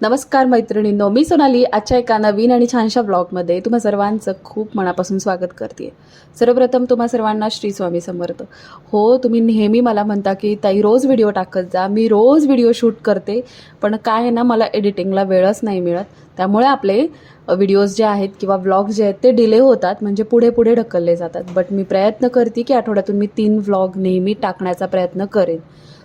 नमस्कार मैत्रिणींनो मी सोनाली. आजच्या एका नवीन आणि छानशा ब्लॉगमध्ये तुम्हा सर्वांचं खूप मनापासून स्वागत करते. सर्वप्रथम तुम्हा सर्वांना श्री स्वामी समर्थ. हो तुम्ही नेहमी मला म्हणता की ताई रोज व्हिडिओ टाकत जा. मी रोज व्हिडिओ शूट करते पण काय आहे ना मला एडिटिंगला वेळच नाही मिळत. त्यामुळे आपले व्हिडिओज जे आहेत किंवा व्लॉग जे आहेत ते डिले होतात म्हणजे पुढे पुढे ढकलले जातात. बट मी प्रयत्न करते की आठवड्यातून मी तीन व्लॉग नेहमी टाकण्याचा प्रयत्न करेन.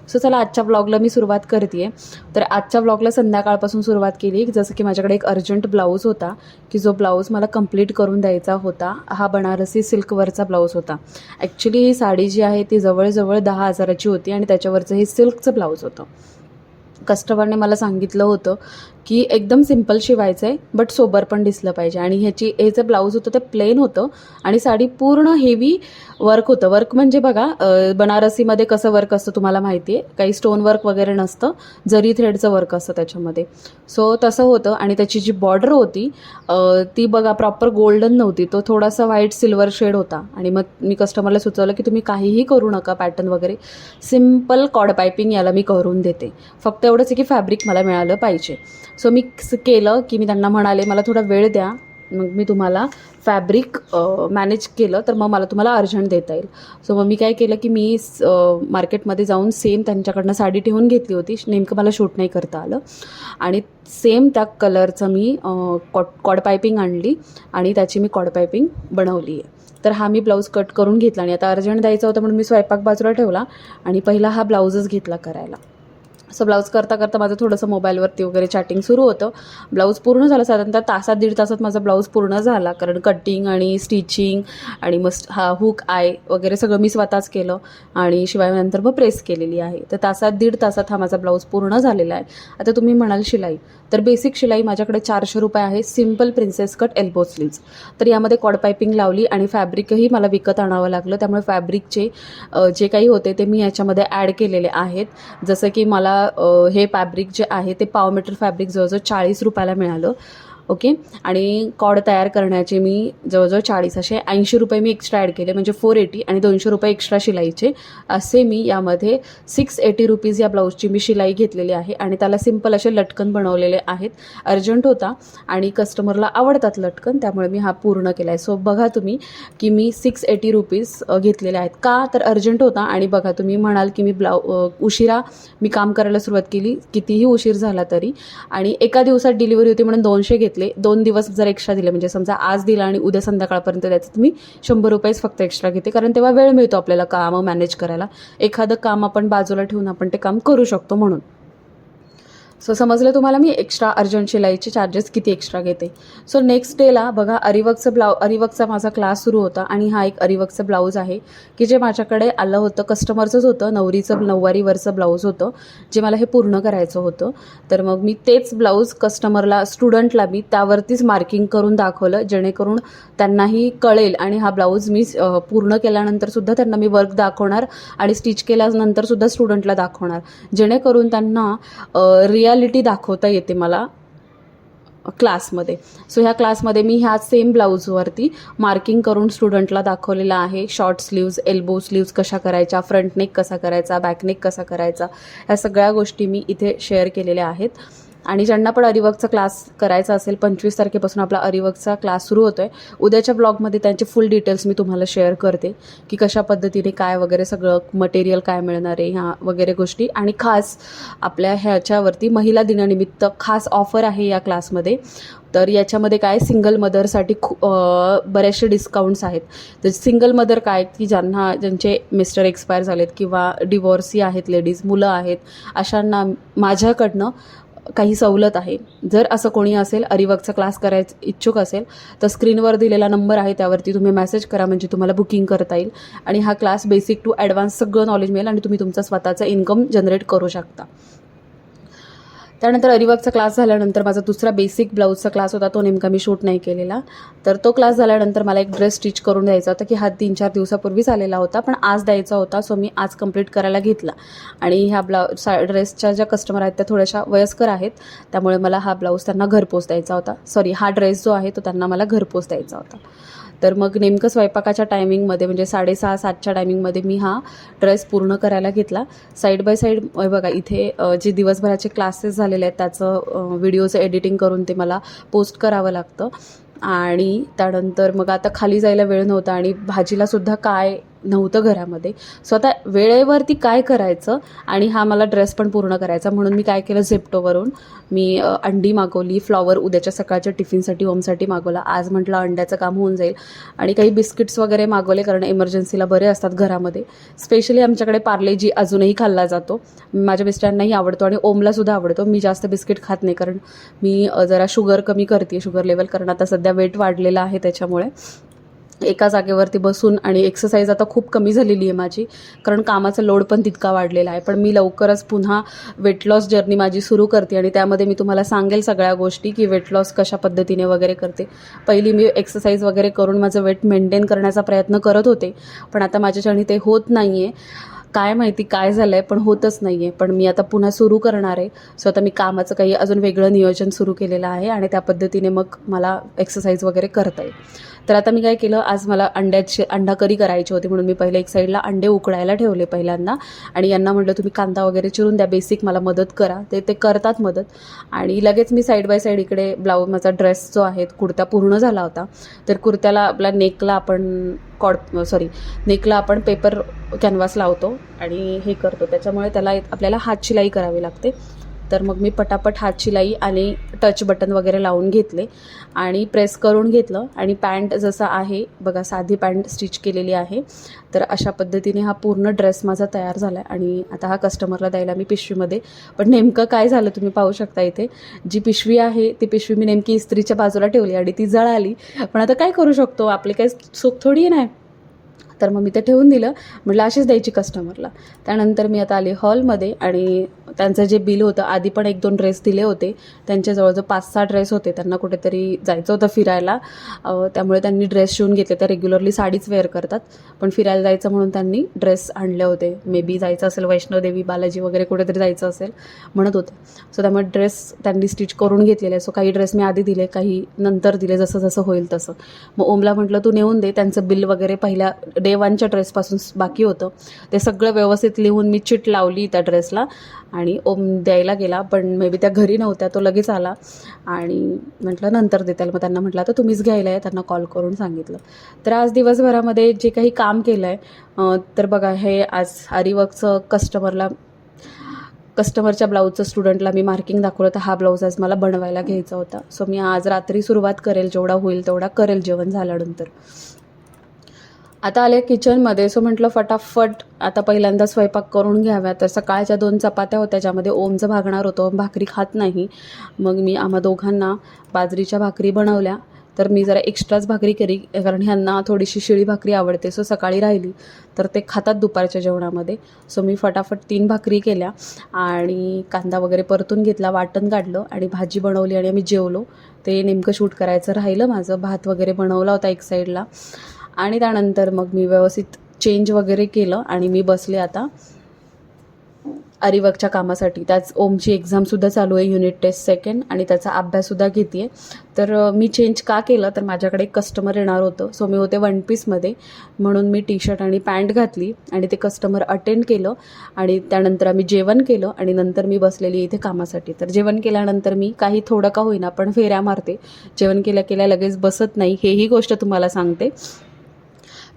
सो चला आजच्या ब्लॉगला मी सुरुवात करते तर आजच्या ब्लॉगला संध्याकाळपासून सुरुवात केली. जसं की माझ्याकडे एक अर्जंट ब्लाऊज होता की जो ब्लाऊज मला कंप्लीट करून द्यायचा होता हा बनारसी सिल्कवरचा ब्लाऊज होता. ॲक्च्युली ही साडी जी आहे ती जवळजवळ दहा हजाराची होती आणि त्याच्यावरचं हे सिल्कचं ब्लाऊज होतं. कस्टमरने मला सांगितलं होतं की एकदम सिंपल शिवायचं आहे बट सोबर पण दिसलं पाहिजे. आणि ह्याची हे जे ब्लाऊज होतं ते प्लेन होतं आणि साडी पूर्ण हेवी वर्क होतं. वर्क म्हणजे बघा बनारसीमध्ये कसं वर्क असतं तुम्हाला माहिती आहे काही स्टोन वर्क वगैरे नसतं जरी थ्रेडचं वर्क असतं त्याच्यामध्ये. सो तसं होतं आणि त्याची जी बॉर्डर होती ती बघा प्रॉपर गोल्डन नव्हती. तो थोडासा व्हाईट सिल्वर शेड होता. आणि मग मी कस्टमरला सुचवलं की तुम्ही काहीही करू नका पॅटर्न वगैरे. सिंपल कॉड पायपिंग याला मी करून देते. फक्त एवढंच आहे की फॅब्रिक मला मिळालं पाहिजे. सो मी स- केलं की मी त्यांना म्हणाले मला थोडा वेळ द्या मग मी तुम्हाला फॅब्रिक मॅनेज केलं तर मग मला तुम्हाला अर्जंट देता येईल. सो मग मी काय केलं की मी स- मार्केटमध्ये जाऊन सेम त्यांच्याकडनं साडी ठेवून घेतली होती नेमकं मला शूट नाही करता आलं. आणि सेम त्या कलरचं मी अ, कॉड कॉड पायपिंग आणली आणि त्याची मी कॉड पायपिंग बनवली आहे. तर हा मी ब्लाऊज कट करून घेतला आणि आता अर्जंट द्यायचा होता म्हणून मी स्वयंपाक बाजूला ठेवला आणि पहिला हा ब्लाऊजच घेतला करायला. असं ब्लाऊज करता करता माझं थोडंसं मोबाईलवरती वगैरे चॅटिंग सुरू होतं. ब्लाऊज पूर्ण झालं. साधारणतः तासात दीड तासात माझा ब्लाऊज पूर्ण झाला. कारण कटिंग आणि स्टिचिंग आणि मस्त हा हुक आय वगैरे सगळं मी स्वतःच केलं आणि शिवाय नंतर मग प्रेस केलेली आहे. तर तासात दीड तासात हा माझा ब्लाऊज पूर्ण झालेला आहे. आता तुम्ही म्हणाल शिलाई. तर बेसिक शिलाई माझ्याकडे चारशे रुपये आहे. Simple princess cut elbow sleeves तर यामध्ये कॉड पायपिंग लावली आणि फॅब्रिकही मला विकत आणावं लागलं. त्यामुळे फॅब्रिकचे जे काही होते ते मी याच्यामध्ये ॲड केलेले आहेत. जसं की मला हे फॅब्रिक जे आहे ते पाव मीटर फॅब्रिक जवळजवळ चाळीस रुपयाला मिळालं. ओके? आणि कॉड तयार करण्याचे मी जवळजवळ चाळीस असे ऐंशी रुपये मी एक्स्ट्रा ॲड केले म्हणजे फोर एटी आणि दोनशे रुपये एक्स्ट्रा शिलाईचे. असे मी यामध्ये सिक्स एटी रुपीज या ब्लाऊजची मी शिलाई घेतलेली आहे आणि त्याला सिंपल असे लटकन बनवलेले आहेत. अर्जंट होता आणि कस्टमरला आवडतात लटकन त्यामुळे मी हा पूर्ण केला आहे सो बघा तुम्ही की मी सिक्स एटी रुपीज घेतलेले आहेत. का तर अर्जंट होता आणि बघा तुम्ही म्हणाल की मी ब्लाऊ उशिरा मी काम करायला सुरुवात केली कितीही उशीर झाला तरी. आणि एका दिवसात डिलिव्हरी होती म्हणून दोनशे घेतले. दोन दिवस जर एक्स्ट्रा दिले म्हणजे समजा आज दिला आणि उद्या संध्याकाळपर्यंत द्यायचं तुम्ही शंभर रुपयेच फक्त एक्स्ट्रा घेते. कारण तेव्हा वेळ मिळतो आपल्याला कामं मॅनेज करायला. एखादं काम आपण बाजूला ठेवून आपण ते काम करू शकतो म्हणून. सो समजलं तुम्हाला मी एक्स्ट्रा अर्जंट शिलाईचे चार्जेस किती एक्स्ट्रा घेते? सो नेक्स्ट डेला बघा अरिवर्कचं ब्लाऊ अरिवर्कचा माझा क्लास सुरू होता आणि हा एक अरिवर्कचं ब्लाऊज आहे की जे माझ्याकडे आलं होतं कस्टमरचंच होतं नवरीचं नऊवारीवरचं ब्लाऊज होतं जे मला हे पूर्ण करायचं होतं. तर मग मी तेच ब्लाऊज कस्टमरला स्टुडंटला मी त्यावरतीच मार्किंग करून दाखवलं जेणेकरून त्यांनाही कळेल आणि हा ब्लाऊज मी पूर्ण केल्यानंतरसुद्धा त्यांना मी वर्क दाखवणार आणि स्टिच केल्यानंतरसुद्धा स्टुडंटला दाखवणार. जेणेकरून त्यांना रियालिटी दाखवता येते मला क्लासमध्ये. सो ह्या क्लासमध्ये मी ह्या सेम ब्लाऊजवरती मार्किंग करून स्टुडंटला दाखवलेलं आहे. शॉर्ट स्लीव्ज एल्बो स्लीव्ज कशा करायच्या फ्रंट नेक कसा करायचा बॅक नेक कसा करायचा ह्या सगळ्या गोष्टी मी इथे शेअर केलेल्या आहेत. आणि ज्यांना पण अरिवर्कचा क्लास करायचा असेल पंचवीस तारखेपासून आपला अरिवर्कचा क्लास सुरू होतो आहे उद्याच्या ब्लॉगमध्ये त्यांचे फुल डिटेल्स मी तुम्हाला शेअर करते की कशा पद्धतीने काय वगैरे सगळं मटेरियल काय मिळणार आहे ह्या वगैरे गोष्टी. आणि खास आपल्या ह्याच्यावरती महिला दिनानिमित्त खास ऑफर आहे या क्लासमध्ये तर याच्यामध्ये काय सिंगल मदरसाठी खूप बरेचसे डिस्काउंट्स आहेत. तर सिंगल मदर काय की ज्यांना ज्यांचे मिस्टर एक्सपायर झालेत किंवा डिवोर्सी आहेत लेडीज मुलं आहेत अशांना माझ्याकडनं काही सवलत आहे. जर असं कोणी असेल अरिवर्कचा क्लास करायचं इच्छुक असेल तर स्क्रीनवर दिलेला नंबर आहे त्यावरती तुम्ही मेसेज करा म्हणजे तुम्हाला बुकिंग करता येईल. आणि हा क्लास बेसिक टू ॲडव्हान्स सगळं नॉलेज मिळेल आणि तुम्ही तुमचा स्वतःचा इन्कम जनरेट करू शकता. त्यानंतर अरिवर्कचा क्लास झाल्यानंतर माझा दुसरा बेसिक ब्लाऊजचा क्लास होता तो नेमका मी शूट नाही केलेला. तर तो क्लास झाल्यानंतर मला एक ड्रेस स्टिच करून द्यायचा होता की हा तीन चार दिवसापूर्वीच आलेला होता पण आज द्यायचा होता सो मी आज कंप्लीट करायला घेतला. आणि ह्या ब्लाऊ सा ड्रेसच्या ज्या कस्टमर आहेत त्या थोड्याशा वयस्कर आहेत त्यामुळे मला हा ब्लाऊज त्यांना घरपोच द्यायचा होता. सॉरी हा ड्रेस जो आहे तो त्यांना मला घरपोच द्यायचा होता. तर मग नेमकं स्वयंपाकाच्या टायमिंगमध्ये म्हणजे साडेसहा सातच्या टायमिंगमध्ये मी हा ड्रेस पूर्ण करायला घेतला. साईड बाय साईड बघा इथे जे दिवसभराचे क्लासेस झालेले आहेत त्याचं व्हिडिओचं एडिटिंग करून ते मला पोस्ट करावं लागतं. आणि त्यानंतर मग आता खाली जायला वेळ नव्हता आणि भाजीला सुद्धा काय नव्हतं घरामध्ये. सो आता वेळेवरती काय करायचं? आणि हा मला ड्रेस पण पूर्ण करायचा. म्हणून मी काय केलं? झेप्टोवरून मी अंडी मागवली फ्लॉवर उद्याच्या सकाळच्या टिफिनसाठी ओमसाठी मागवला. आज म्हटलं अंड्याचं काम होऊन जाईल. आणि काही बिस्किट्स वगैरे मागवले कारण इमर्जन्सीला बरे असतात घरामध्ये. स्पेशली आमच्याकडे पार्लेजी अजूनही खाल्ला जातो. माझ्या मिस्टरांनाही आवडतो आणि ओमलासुद्धा आवडतो. मी जास्त बिस्किट खात नाही कारण मी जरा शुगर कमी करते शुगर लेवल कारण आता सध्या वेट वाढलेलं आहे त्याच्यामुळे. एका जागेवरती बसून आणि एक्सरसाइज आता खूप कमी झालेली आहे माझी कारण कामाचा लोड पण तितका वाढलेला आहे. पण मी लवकरच पुन्हा वेट लॉस जर्नी माझी सुरू करते आणि त्यामध्ये मी तुम्हाला सांगेल सगळ्या गोष्टी की वेट लॉस कशा पद्धतीने वगैरे करते. पहिली मी एक्सरसाइज वगैरे करून माझं वेट मेंटेन करण्याचा प्रयत्न करत होते पण आता माझ्याच्याने ते होत नाही आहे काय माहिती काय झालं आहे पण होतच नाही आहे पण मी आता पुन्हा सुरू करणार आहे. सो आता मी कामाचं काही अजून वेगळं नियोजन सुरू केलेलं आहे आणि त्या पद्धतीने मग मला एक्सरसाइज वगैरे करता येईल. तर आता मी काय केलं आज मला अंड्याची अंडा करी करायची होती म्हणून मी पहिले एक साईडला अंडे उकडायला ठेवले पहिल्यांदा. आणि यांना म्हटलं तुम्ही कांदा वगैरे चिरून द्या बेसिक मला मदत करा. ते ते करतात मदत. आणि लगेच मी साईड बाय साईड इकडे ब्लाऊज माझा ड्रेस जो आहे कुर्ता पूर्ण झाला होता. तर कुर्त्याला आपल्या नेकला आपण कॉड सॉरी नेकला आपण पेपर कॅनव्हास लावतो आणि हे करतो. त्याच्यामुळे त्याला आपल्याला हात शिलाई करावी लागते. तर मग मी पटापट हात शिलाई आणि टच बटन वगैरे लावून घेतले आणि प्रेस करून घेतलं. आणि पॅन्ट जसं आहे बघा साधी पॅन्ट स्टिच केलेली आहे. तर अशा पद्धतीने हा पूर्ण ड्रेस माझा तयार झाला आहे आणि आता हा कस्टमरला द्यायला मी पिशवीमध्ये. पण नेमकं काय झालं तुम्ही पाहू शकता इथे. जी पिशवी आहे ती पिशवी मी नेमकी इस्त्रीच्या बाजूला ठेवली आणि ती जळाली. पण आता काय करू शकतो? आपली काही चूक थोडी नाही तर मग मी ते ठेवून दिलं. म्हटलं अशीच द्यायची कस्टमरला त्यानंतर मी आता आली हॉलमध्ये आणि त्यांचं जे बिल होतं आधी पण एक दोन ड्रेस दिले होते. त्यांच्याजवळ जो पाच सहा ड्रेस होते. त्यांना कुठेतरी जायचं होतं फिरायला. त्यामुळे त्यांनी ड्रेस शिवून घेतले. त्या रेग्युलरली साडीच वेअर करतात. पण फिरायला जायचं म्हणून त्यांनी ड्रेस आणले होते. मे बी जायचं असेल वैष्णोदेवी बालाजी वगैरे कुठेतरी जायचं असेल म्हणत होते. सो त्यामुळे ड्रेस त्यांनी स्टिच करून घेतलेले. सो काही ड्रेस मी आधी दिले काही नंतर दिले जसं जसं होईल तसं. मग ओमला म्हटलं तू नेऊन दे. त्यांचं बिल वगैरे पहिल्या डे वनच्या ड्रेसपासून बाकी होतं. ते सगळं व्यवस्थित लिहून मी चिट लावली त्या ड्रेसला आणि ओम द्यायला गेला. पण मे बी त्या घरी नव्हत्या तो लगेच आला आणि म्हटलं नंतर देताल. मग त्यांना म्हटलं आता तुम्हीच घ्यायला आहे त्यांना कॉल करून सांगितलं. तर आज दिवसभरामध्ये जे काही काम केलं आहे तर बघा हे आज आरीवर्कचं कस्टमरला कस्टमरच्या ब्लाऊजचं स्टुडंटला मी मार्किंग दाखवलं. तर हा ब्लाऊज आज मला बनवायला घ्यायचा होता. सो मी आज रात्री सुरुवात करेल जेवढा होईल तेवढा करेल जेवण झाल्यानंतर. आता आले किचनमध्ये सो म्हटलं फटाफट आता पहिल्यांदा स्वयंपाक करून घ्याव्या तर सकाळच्या दोन चपात्या होत्या ज्यामध्ये ओमचं भागणार होतं. भाकरी खात नाही. मग मी आम्हा दोघांना बाजरीच्या भाकरी बनवल्या. तर मी जरा एक्स्ट्राच भाकरी केली कारण ह्यांना थोडीशी शिळी भाकरी आवडते सो सकाळी राहिली. तर ते खातात दुपारच्या जेवणामध्ये. सो मी फटाफट तीन भाकरी केल्या आणि कांदा वगैरे परतून घेतला वाटण काढलं आणि भाजी बनवली आणि आम्ही जेवलो. ते नेमकं शूट करायचं राहिलं माझं. भात वगैरे बनवला होता एक साईडला आणि त्यानंतर मग मी व्यवस्थित चेंज वगैरे केलं आणि मी बसले आता. अरिवर्कच्या कामासाठी. त्याच ओमची एक्झामसुद्धा चालू आहे युनिट टेस्ट सेकंड आणि त्याचा अभ्याससुद्धा घेते आहे तर मी चेंज का केलं? तर माझ्याकडे एक कस्टमर येणार होतं. सो मी होते वन पीसमध्ये म्हणून मी टी शर्ट आणि पॅन्ट घातली आणि ते कस्टमर अटेंड केलं आणि त्यानंतर आम्ही जेवण केलं आणि नंतर मी बसलेली इथे कामासाठी. तर जेवण केल्यानंतर मी काही थोडं का होईना पण फेऱ्या मारते. जेवण केल्या केल्या लगेच बसत नाही. हेही गोष्ट तुम्हाला सांगते.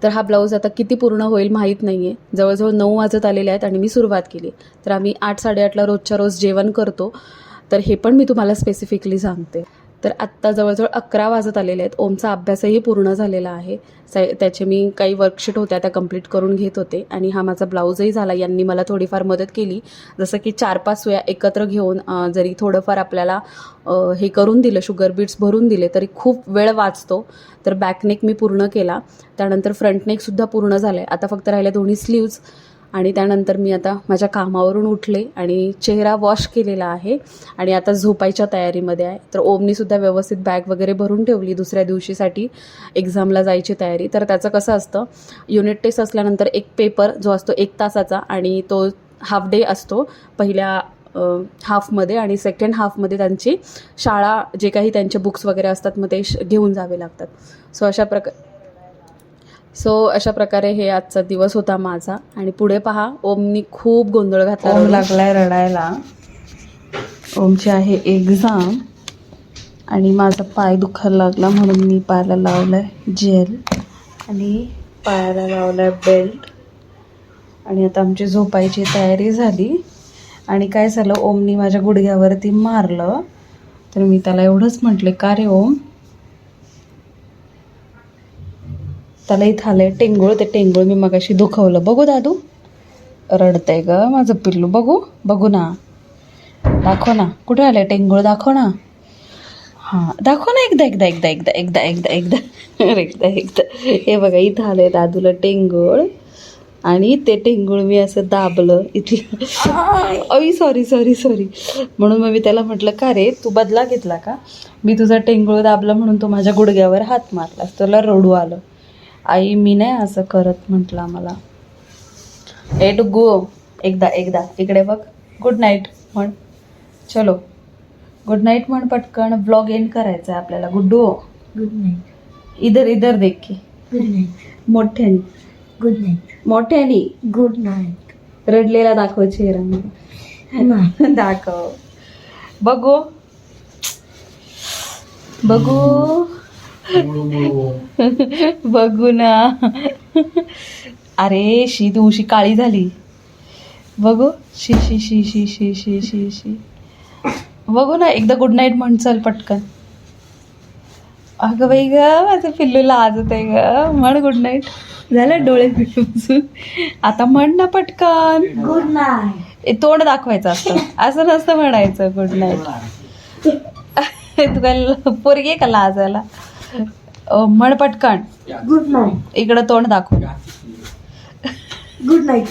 तर हा ब्लाऊज आता किती पूर्ण होईल माहीत नाही आहे जवळजवळ नऊ वाजत आलेले आहेत आणि मी सुरुवात केली. तर आम्ही आठ साडेआठला रोजच्या रोज जेवण करतो. तर हे पण मी तुम्हाला स्पेसिफिकली सांगते. तर आत्ता जवळजवळ अकरा वाजत आलेले आहेत. ओमचा अभ्यासही पूर्ण झालेला आहे. त्याचे मी काही वर्कशीट होत्या त्या कंप्लीट करून घेत होते. आणि हा माझा ब्लाऊजही झाला. यांनी मला थोडीफार मदत केली. जसं की चार पाच सुया एकत्र घेऊन जरी थोडंफार आपल्याला हे करून दिलं शुगर बीट्स भरून दिले तरी खूप वेळ वाचतो. तर बॅकनेक मी पूर्ण केला. त्यानंतर फ्रंटनेकसुद्धा पूर्ण झालं आहे आता फक्त राहिले दोन्ही स्लीव्ज आणि त्यानंतर मी आता माझ्या कामावरून उठले आणि चेहरा वॉश केलेला आहे. आणि आता झोपायच्या तयारीमध्ये आहे. तर ओमनीसुद्धा व्यवस्थित बॅग वगैरे भरून ठेवली दुसऱ्या दिवशीसाठी एक्झामला जायची तयारी. तर त्याचं कसं असतं युनिट टेस्ट असल्यानंतर एक पेपर जो असतो एक तासाचा आणि तो हाफ डे असतो पहिल्या हाफमध्ये आणि सेकंड हाफमध्ये त्यांची शाळा जे काही त्यांचे बुक्स वगैरे असतात मग ते श- घेऊन जावे लागतात. सो अशा प्रकार सो अशा प्रकारे हे आजचा दिवस होता माझा. आणि पुढे पहा ओमनी खूप गोंधळ घातला ओम लागलाय रडायला. ओमची आहे एक्झाम आणि माझा पाय दुखायला लागला म्हणून मी पायाला लावलाय जेल आणि पायाला लावलाय बेल्ट आणि आता आमची झोपायची तयारी झाली. आणि काय झालं ओमनी माझ्या गुडघ्यावरती मारलं. तर मी त्याला एवढंच म्हटले का रे ओम? त्याला इथं आलंय टेंगुळ ते टेंगुळ मी मगाशी दुखवलं. बघू दादू. रडतंय ग माझं पिल्लू. बघू बघू ना. दाखव ना. कुठे आलंय? टेंगुळ दाखव ना. हां दाखव ना एकदा एकदा एकदा एकदा एकदा एकदा एकदा. एकदा एकदा. हे बघा इथं आलंय दादूला टेंगुळ. आणि ते टेंगुळ मी असं दाबलं इथलं अई सॉरी सॉरी सॉरी म्हणून मग मी त्याला म्हटलं का रे? तू बदला घेतला का? मी तुझा टेंगुळ दाबला म्हणून तो माझ्या गुडघ्यावर हात मारलास. तुला रडू आलं. आई मी नाही असं करत म्हटलं मला ए डुग्गू एकदा एकदा. इकडे बघ. गुड नाईट म्हण. चलो. गुड नाईट म्हण पटकन. ब्लॉग एंड करायचा आहे आपल्याला गुड्डू गुड नाईट इधर इधर देख की. गुड नाईट मोठ्यानी. गुड नाईट मोठ्यानी. गुड नाईट रडलेला दाखव चेहरा दाखव. बघू. बघू. बघू ना. अरे शी तू उशी काळी झाली. बघू. शी शी शी शी शी शी शी शी. बघू ना एकदा गुड नाईट म्हण चल पटकन. अगं बाई ग माझं पिल्लू लाजत आहे ग. म्हण गुड नाईट झालं डोळे बसून. आता म्हण ना पटकन. गुड नाईट ए, तोंड दाखवायचं असतं. असं नसतं म्हणायचं गुड नाईट तू काय ल- पोरगी का लाजायला? म्हण पटकन. गुड नाईट इकडं तोंड दाखव. Good night